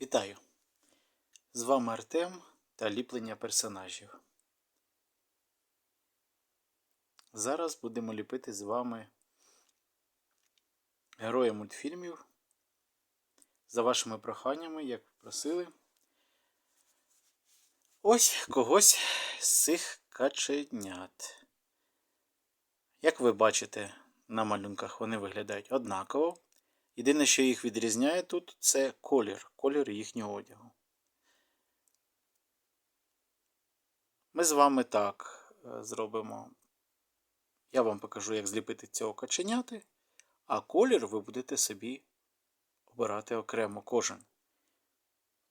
Вітаю! З вами Артем та ліплення персонажів. Зараз будемо ліпити з вами героя мультфільмів. За вашими проханнями, як просили. Ось когось з цих каченят. Як ви бачите, на малюнках вони виглядають однаково. Єдине, що їх відрізняє тут, це колір, колір їхнього одягу. Ми з вами так е, зробимо. Я вам покажу, як зліпити цього каченяти, а колір ви будете собі обирати окремо кожен.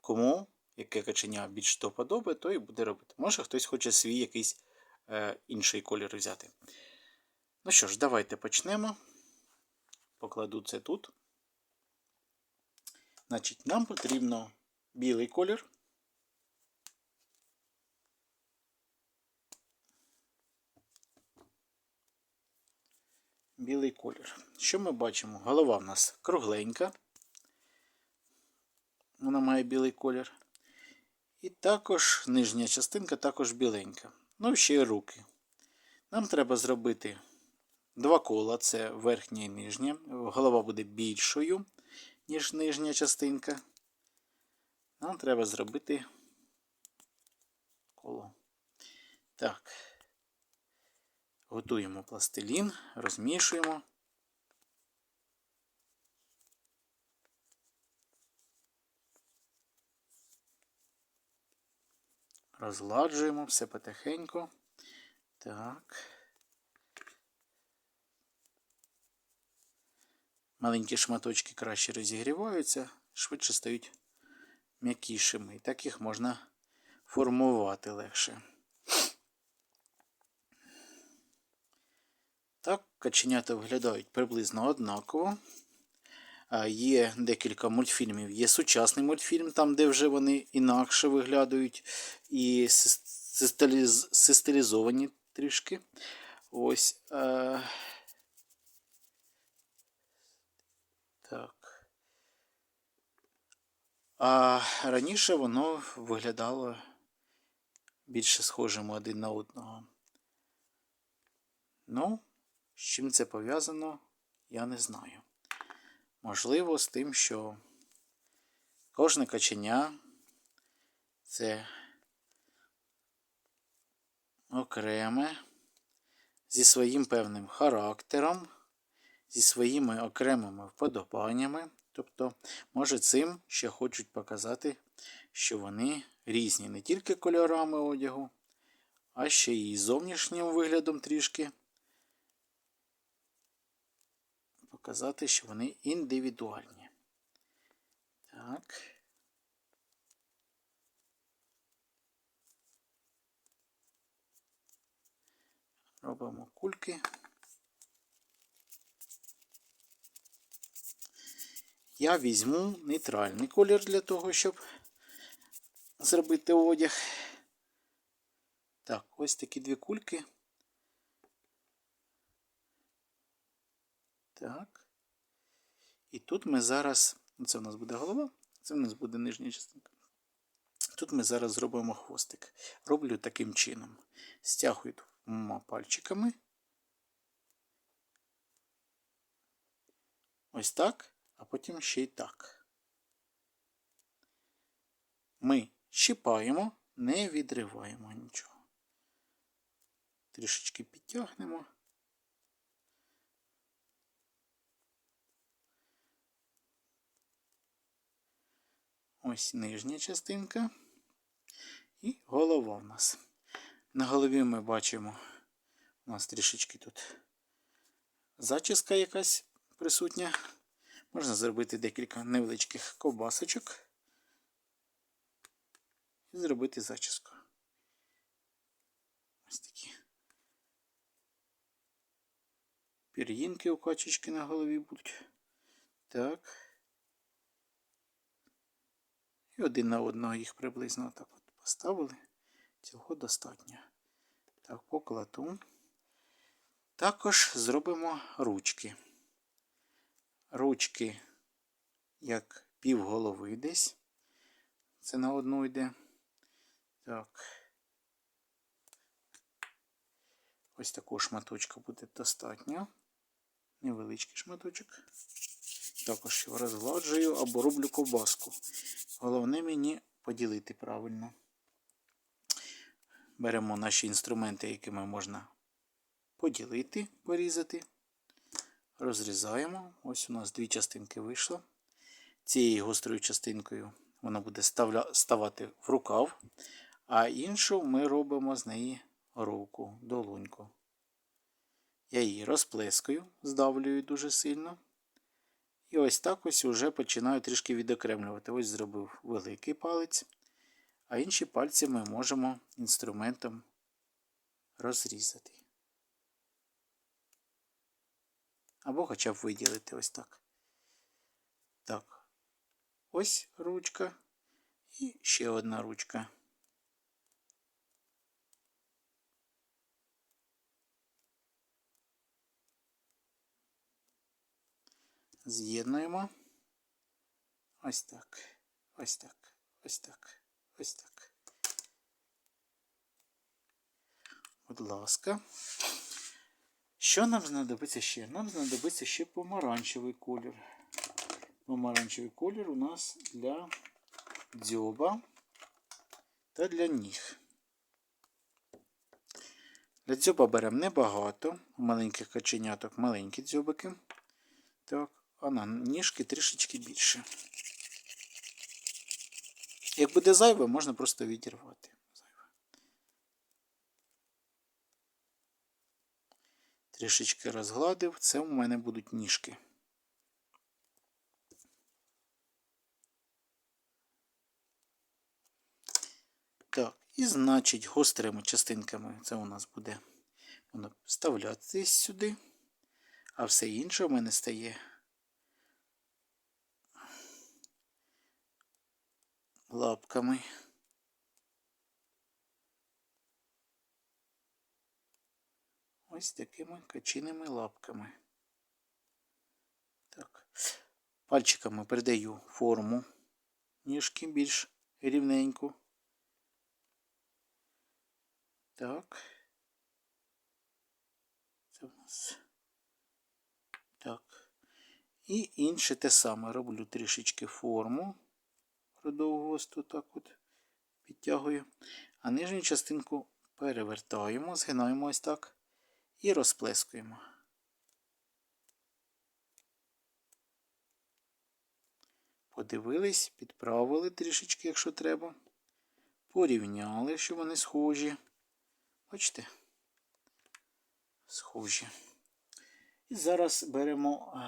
Кому яке каченя більш до подоби, то і буде робити. Може хтось хоче свій якийсь е, інший колір взяти. Ну що ж, давайте почнемо. Покладу це тут. Значить, нам потрібно білий колір. Білий колір. Що ми бачимо? Голова в нас кругленька. Вона має білий колір. І також нижня частинка також біленька. Ну, ще й руки. Нам треба зробити два кола це верхнє і нижнє. Голова буде більшою ніж нижня частинка. Нам треба зробити коло. Так. Готуємо пластилін, розмішуємо. Розладжуємо все потихеньку. Так. Маленькі шматочки краще розігріваються, швидше стають м'якішими. І так їх можна формувати легше. Так, каченята виглядають приблизно однаково. Є декілька мультфільмів. Є сучасний мультфільм, там, де вже вони інакше виглядають і систилізовані трішки. Ось. Так. А раніше воно виглядало більше схожим один на одного. Ну, з чим це пов'язано, я не знаю. Можливо, з тим, що кожне каченя це окреме зі своїм певним характером зі своїми окремими вподобаннями. Тобто, може, цим ще хочуть показати, що вони різні не тільки кольорами одягу, а ще й зовнішнім виглядом трішки. Показати, що вони індивідуальні. Так. Робимо кульки. Я візьму нейтральний колір для того, щоб зробити одяг. Так, ось такі дві кульки. Так. І тут ми зараз, це у нас буде голова, це у нас буде нижня частинка. Тут ми зараз зробимо хвостик. Роблю таким чином. Стягую двома пальчиками. Ось так а потім ще й так. Ми щипаємо, не відриваємо нічого. Трішечки підтягнемо. Ось нижня частинка і голова в нас. На голові ми бачимо, у нас трішечки тут зачіска якась присутня. Можна зробити декілька невеличких ковбасочок і зробити зачіску. Ось такі. Пір'їнки у качечки на голові будуть. Так. І один на одного їх приблизно так от поставили. Цього достатньо. Так, покладу. Також зробимо ручки ручки як півголови десь. Це на одну йде. Так. Ось такого шматочка буде достатньо. Невеличкий шматочок. Також його розгладжую або роблю ковбаску. Головне мені поділити правильно. Беремо наші інструменти, якими можна поділити, порізати. Розрізаємо. Ось у нас дві частинки вийшло. Цією гострою частинкою вона буде ставати в рукав, а іншу ми робимо з неї руку, долоньку. Я її розплескаю, здавлюю дуже сильно. І ось так ось вже починаю трішки відокремлювати. Ось зробив великий палець, а інші пальці ми можемо інструментом розрізати. Або хоча б виділити ось так. Так. Ось ручка і ще одна ручка. З'єднуємо. Ось так. Ось так. Ось так. Ось так. Будь ласка. Що нам знадобиться ще? Нам знадобиться ще помаранчевий колір. Помаранчевий колір у нас для дзьоба та для ніг. Для дзьоба беремо небагато, у маленьких каченяток маленькі дзьобики. Так, а на ніжки трішечки більше. Як буде зайве, можна просто відірвати. Трішечки розгладив, це у мене будуть ніжки. Так, і значить гострими частинками це у нас буде воно вставлятись сюди, а все інше в мене стає лапками. Ось такими качиними лапками. Так. Пальчиками передаю форму ніжки більш рівненьку. Так. Це в нас. Так. І інше те саме роблю трішечки форму. Продовгосту так от підтягую. А нижню частинку перевертаємо, згинаємо ось так і розплескуємо. Подивились, підправили трішечки, якщо треба. Порівняли, що вони схожі. Бачите? Схожі. І зараз беремо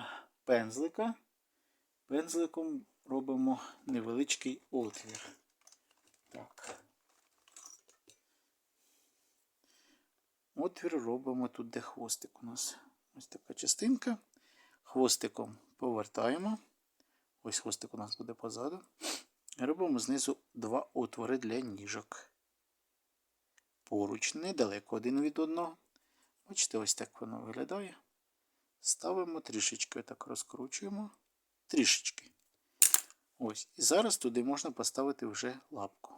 пензлика. Пензликом робимо невеличкий отвір. Так. Отвір робимо тут, де хвостик у нас. Ось така частинка. Хвостиком повертаємо. Ось хвостик у нас буде позаду. Робимо знизу два отвори для ніжок поруч, недалеко один від одного. Бачите, ось так воно виглядає. Ставимо трішечки, так розкручуємо. Трішечки. Ось. І зараз туди можна поставити вже лапку.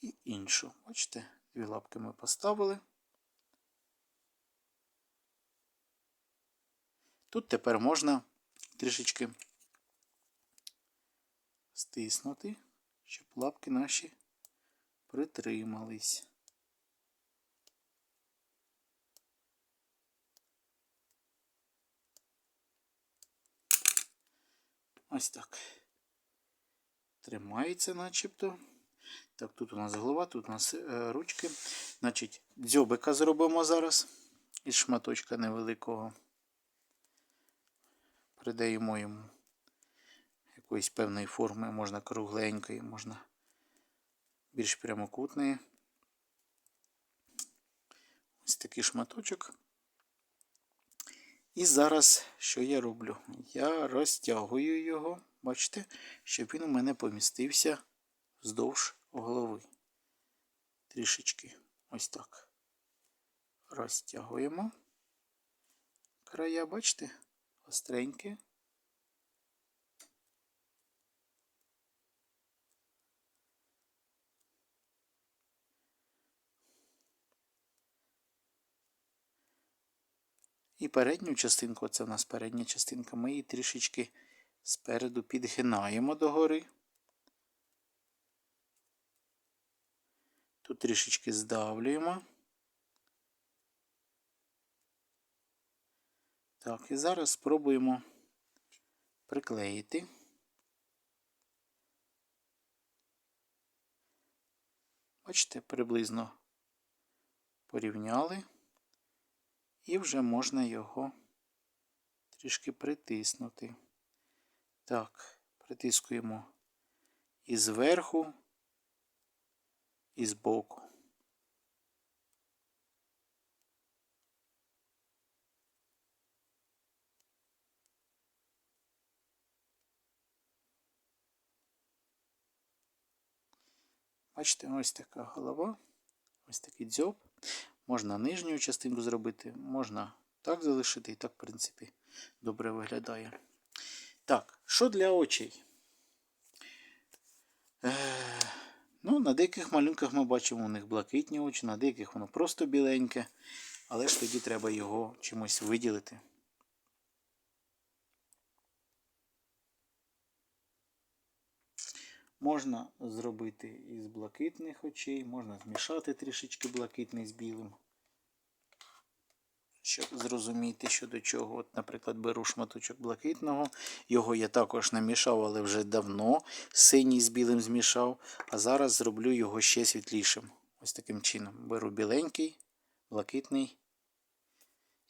І іншу. Бачите, дві лапки ми поставили. Тут тепер можна трішечки стиснути, щоб лапки наші притримались. Ось так. Тримається начебто. Так, тут у нас голова, тут у нас е, ручки. Значить, дзьобика зробимо зараз із шматочка невеликого. Придаємо йому якоїсь певної форми, можна кругленької, можна більш прямокутної. Ось такий шматочок. І зараз що я роблю? Я розтягую його, бачите, щоб він у мене помістився вздовж голови. Трішечки ось так. Розтягуємо. Края, бачите, остренькі. І передню частинку, це у нас передня частинка, ми її трішечки спереду підгинаємо догори. Тут трішечки здавлюємо. Так, і зараз спробуємо приклеїти. Бачите, приблизно порівняли, і вже можна його трішки притиснути. Так, притискуємо і зверху, і збоку. Бачите, ось така голова, ось такий дзьоб. Можна нижню частинку зробити, можна так залишити, і так, в принципі, добре виглядає. Так, що для очей? Е, ну, На деяких малюнках ми бачимо у них блакитні очі, на деяких воно просто біленьке, але ж тоді треба його чимось виділити. Можна зробити із блакитних очей, можна змішати трішечки блакитний з білим. Щоб зрозуміти, що до чого. От, наприклад, беру шматочок блакитного. Його я також намішав, але вже давно синій з білим змішав. А зараз зроблю його ще світлішим. Ось таким чином. Беру біленький, блакитний.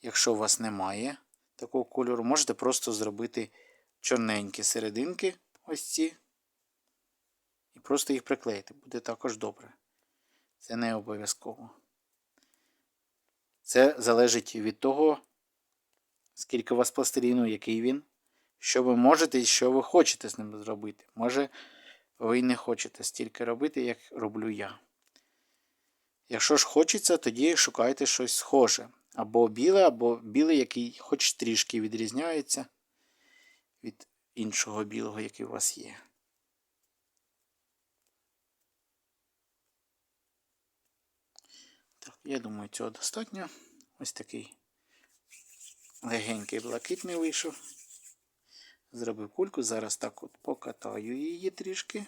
Якщо у вас немає такого кольору, можете просто зробити чорненькі серединки. Ось ці. І просто їх приклеїти. Буде також добре. Це не обов'язково. Це залежить від того, скільки у вас пластиліну, який він, що ви можете і що ви хочете з ним зробити. Може, ви не хочете стільки робити, як роблю я. Якщо ж хочеться, тоді шукайте щось схоже. Або біле, або білий, який хоч трішки відрізняється від іншого білого, який у вас є. Я думаю, цього достатньо. Ось такий легенький блакитний вийшов. Зробив кульку, зараз так от покатаю її трішки.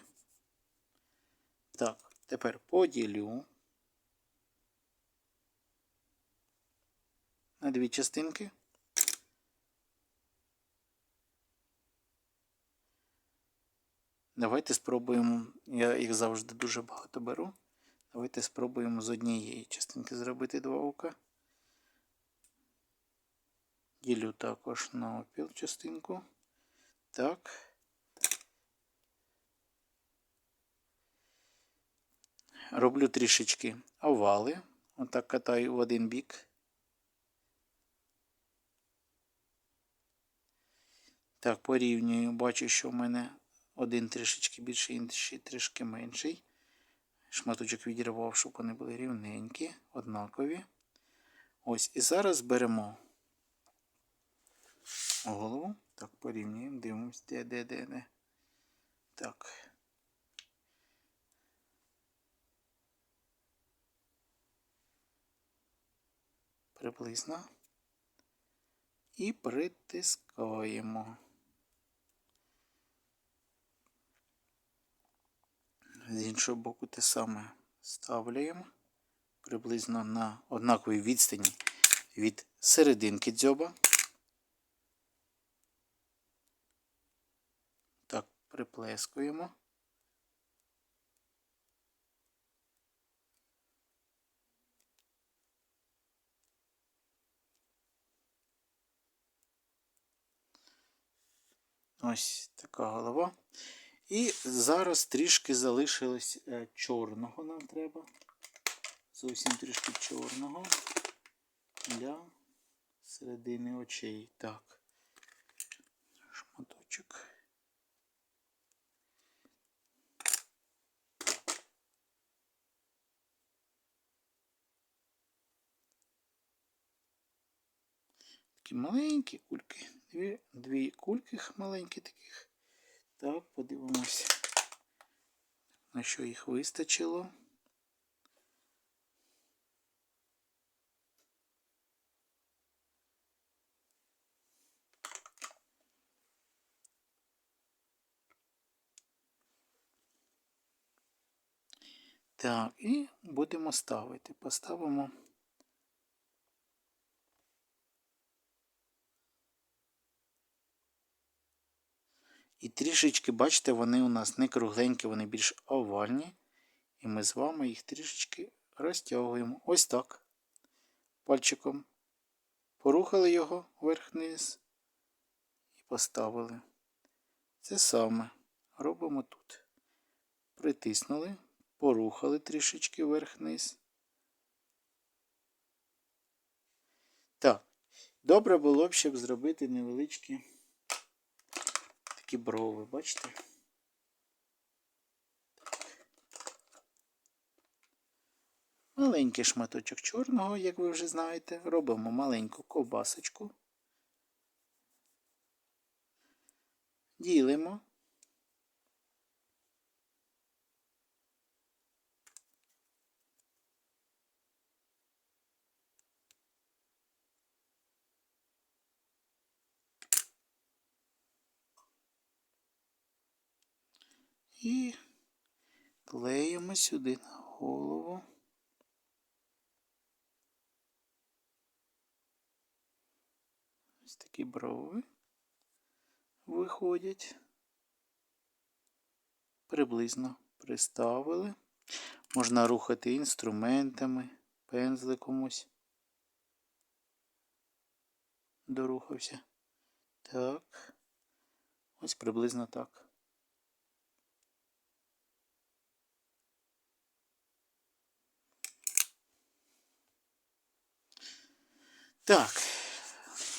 Так, тепер поділю на дві частинки. Давайте спробуємо, я їх завжди дуже багато беру. Давайте спробуємо з однієї частинки зробити два ока. Ділю також на опіл частинку. Так. Роблю трішечки овали. Отак катаю в один бік. Так, порівнюю, бачу, що в мене один трішечки більший, інший трішки менший. Шматочок відірвав, щоб вони були рівненькі, однакові. Ось, і зараз беремо голову. Так, порівнюємо, дивимося, де, де, де, де. Так. Приблизно. І притискаємо. З іншого боку те саме ставляємо приблизно на однаковій відстані від серединки дзьоба. Так, приплескуємо. Ось така голова. І зараз трішки залишилось е, чорного нам треба. Зовсім трішки чорного для середини очей. Так, шматочок. Такі маленькі кульки. Дві, дві кульки маленькі таких. Так, подивимось, на що їх вистачило. Так, і будемо ставити. Поставимо. І трішечки, бачите, вони у нас не кругленькі, вони більш овальні. І ми з вами їх трішечки розтягуємо. Ось так. Пальчиком. Порухали його вверх-вниз і поставили. Це саме робимо тут. Притиснули, порухали трішечки вверх-вниз. Так, добре було б, щоб зробити невеличкі такі брови, бачите? Маленький шматочок чорного, як ви вже знаєте, робимо маленьку ковбасочку. Ділимо. І клеїмо сюди на голову. Ось такі брови виходять. Приблизно приставили. Можна рухати інструментами, пензликом ось. Дорухався. Так. Ось приблизно так. Так,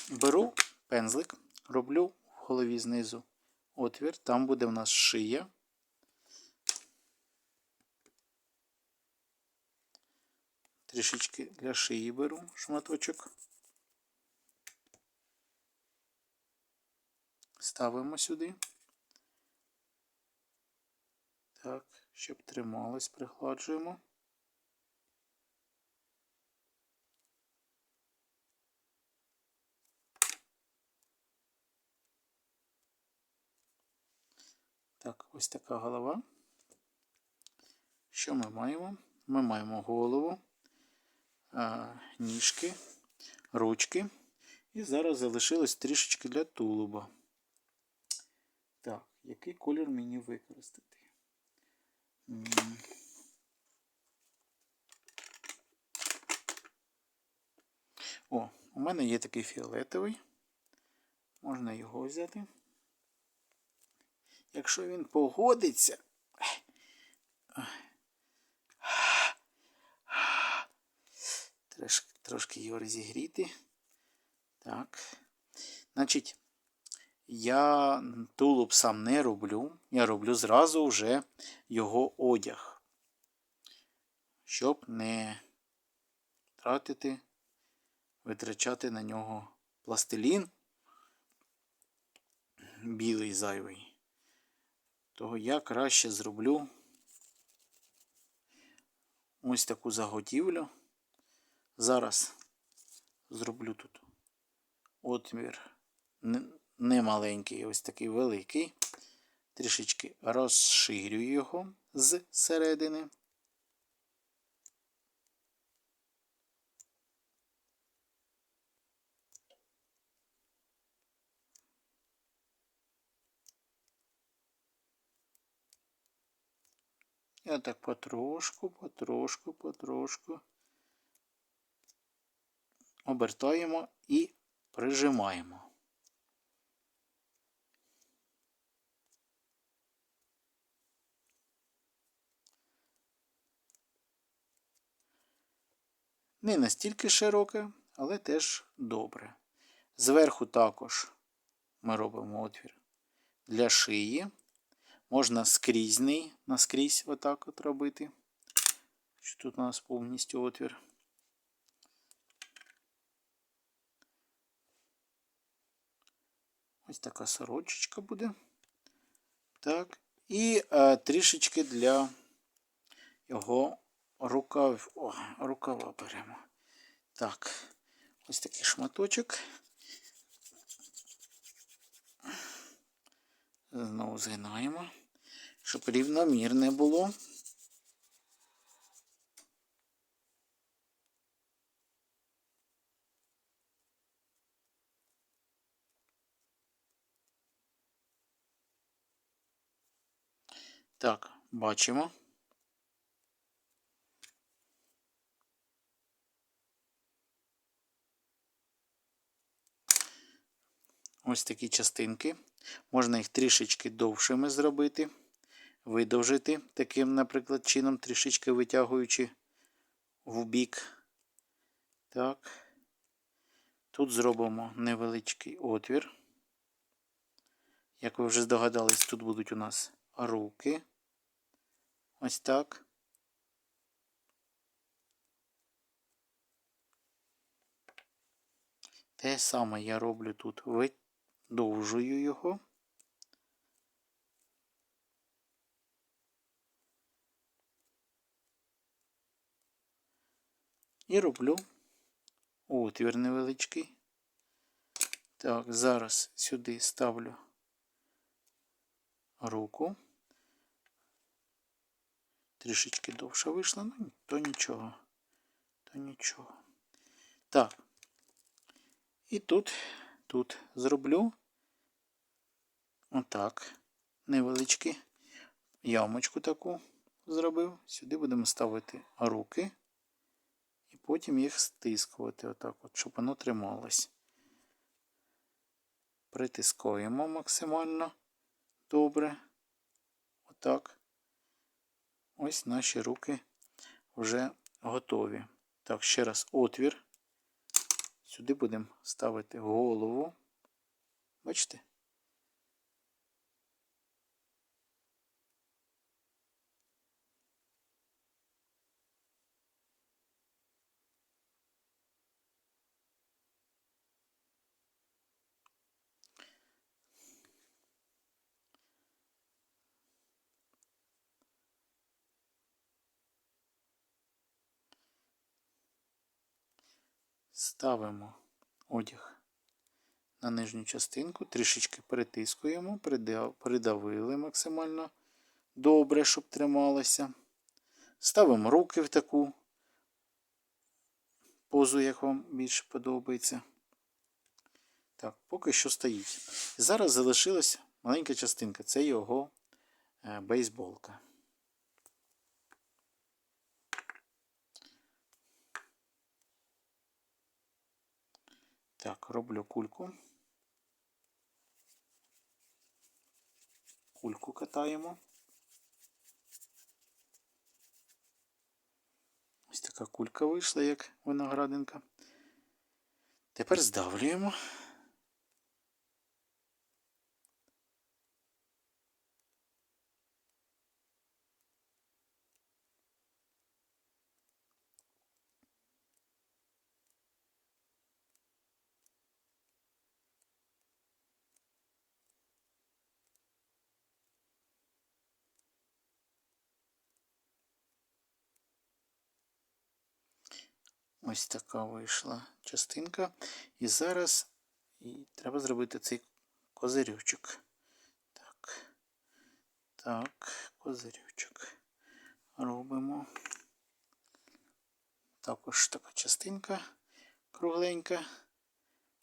беру пензлик, роблю в голові знизу отвір, там буде в нас шия. Трішечки для шиї беру шматочок. Ставимо сюди. Так, щоб трималось, пригладжуємо. Так, ось така голова. Що ми маємо? Ми маємо голову, ніжки, ручки. І зараз залишилось трішечки для тулуба. Так, який колір мені використати? О, у мене є такий фіолетовий. Можна його взяти. Якщо він погодиться. Трошки, трошки його розігріти. Так. Значить, я тулуб сам не роблю. Я роблю зразу вже його одяг. Щоб не тратити, витрачати на нього пластилін білий зайвий. Того я краще зроблю ось таку заготівлю. Зараз зроблю тут отмір не маленький, ось такий великий. Трішечки розширюю його з середини. І отак потрошку, потрошку, потрошку обертаємо і прижимаємо. Не настільки широке, але теж добре. Зверху також ми робимо отвір для шиї. Можна скрізний, наскрізь отак от робити. Що тут у нас повністю отвір. Ось така сорочечка буде. Так. І а, трішечки для його рукав... О, рукава беремо. Так, ось такий шматочок. Знову згинаємо, щоб рівномірне було. Так, бачимо. Ось такі частинки. Можна їх трішечки довшими зробити, видовжити таким, наприклад, чином, трішечки витягуючи в бік. Так. Тут зробимо невеличкий отвір. Як ви вже здогадались, тут будуть у нас руки. Ось так. Те саме я роблю тут, видовжую його. І роблю отвір невеличкий. Так, зараз сюди ставлю руку. Трішечки довше вийшло, ну то нічого. То нічого. Так. І тут, тут зроблю отак. Невеличкий ямочку таку зробив. Сюди будемо ставити руки. І потім їх стискувати, отак, от, щоб воно трималось. Притискуємо максимально добре. Отак. Ось наші руки вже готові. Так, ще раз отвір. Сюди будемо ставити голову. Бачите? Ставимо одяг на нижню частинку, трішечки перетискуємо, придавили максимально добре, щоб трималося. Ставимо руки в таку позу, як вам більше подобається. Так, поки що стоїть. Зараз залишилася маленька частинка це його е, бейсболка. Так, роблю кульку. Кульку катаємо. Ось така кулька вийшла, як виноградинка. Тепер здавлюємо. Ось така вийшла частинка. І зараз і треба зробити цей козирючок. Так, так, козирючок. Робимо. Також така частинка кругленька.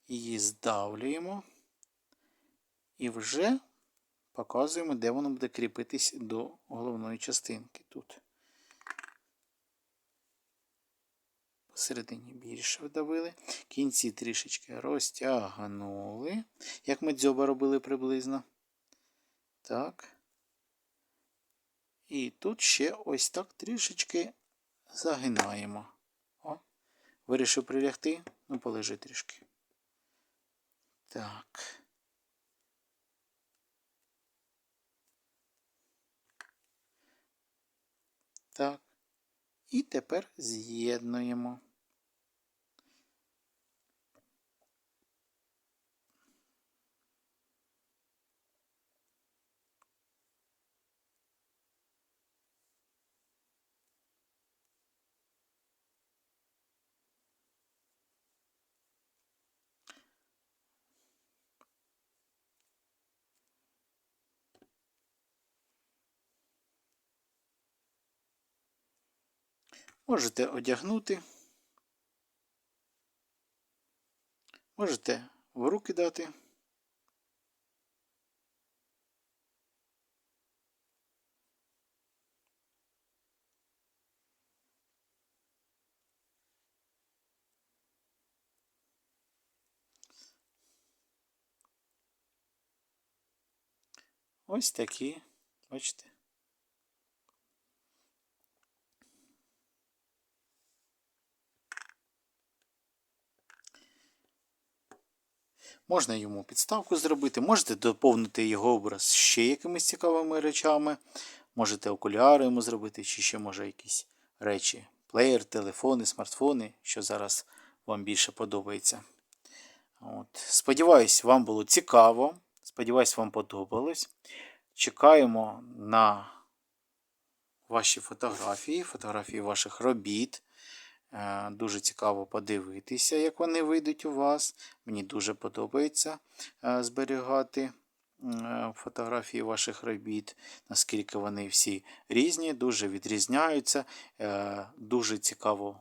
Її здавлюємо. І вже показуємо, де воно буде кріпитись до головної частинки тут. Посередині більше вдавили. Кінці трішечки розтягнули, як ми дзьоба робили приблизно. Так. І тут ще ось так трішечки загинаємо. О, Вирішив прилягти, ну полежи трішки. Так. Так. І тепер з'єднуємо. Можете одягнути, можете в руки дати. Ось такі, бачите. Можна йому підставку зробити, можете доповнити його образ ще якимись цікавими речами. Можете окуляри йому зробити, чи ще може якісь речі. Плеєр, телефони, смартфони, що зараз вам більше подобається. От. Сподіваюсь, вам було цікаво. Сподіваюсь, вам подобалось. Чекаємо на ваші фотографії, фотографії ваших робіт. Е, Дуже цікаво подивитися, як вони вийдуть у вас. Мені дуже подобається е, зберігати е, фотографії ваших робіт, наскільки вони всі різні, дуже відрізняються. Дуже цікаво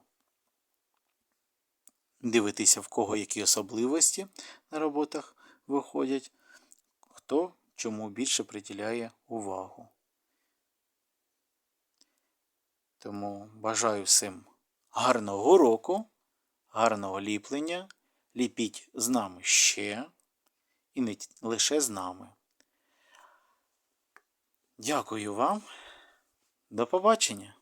дивитися, в кого які особливості на роботах виходять, хто чому більше приділяє увагу. Тому бажаю всім гарного року, гарного ліплення. Ліпіть з нами ще і не лише з нами. Дякую вам. До побачення!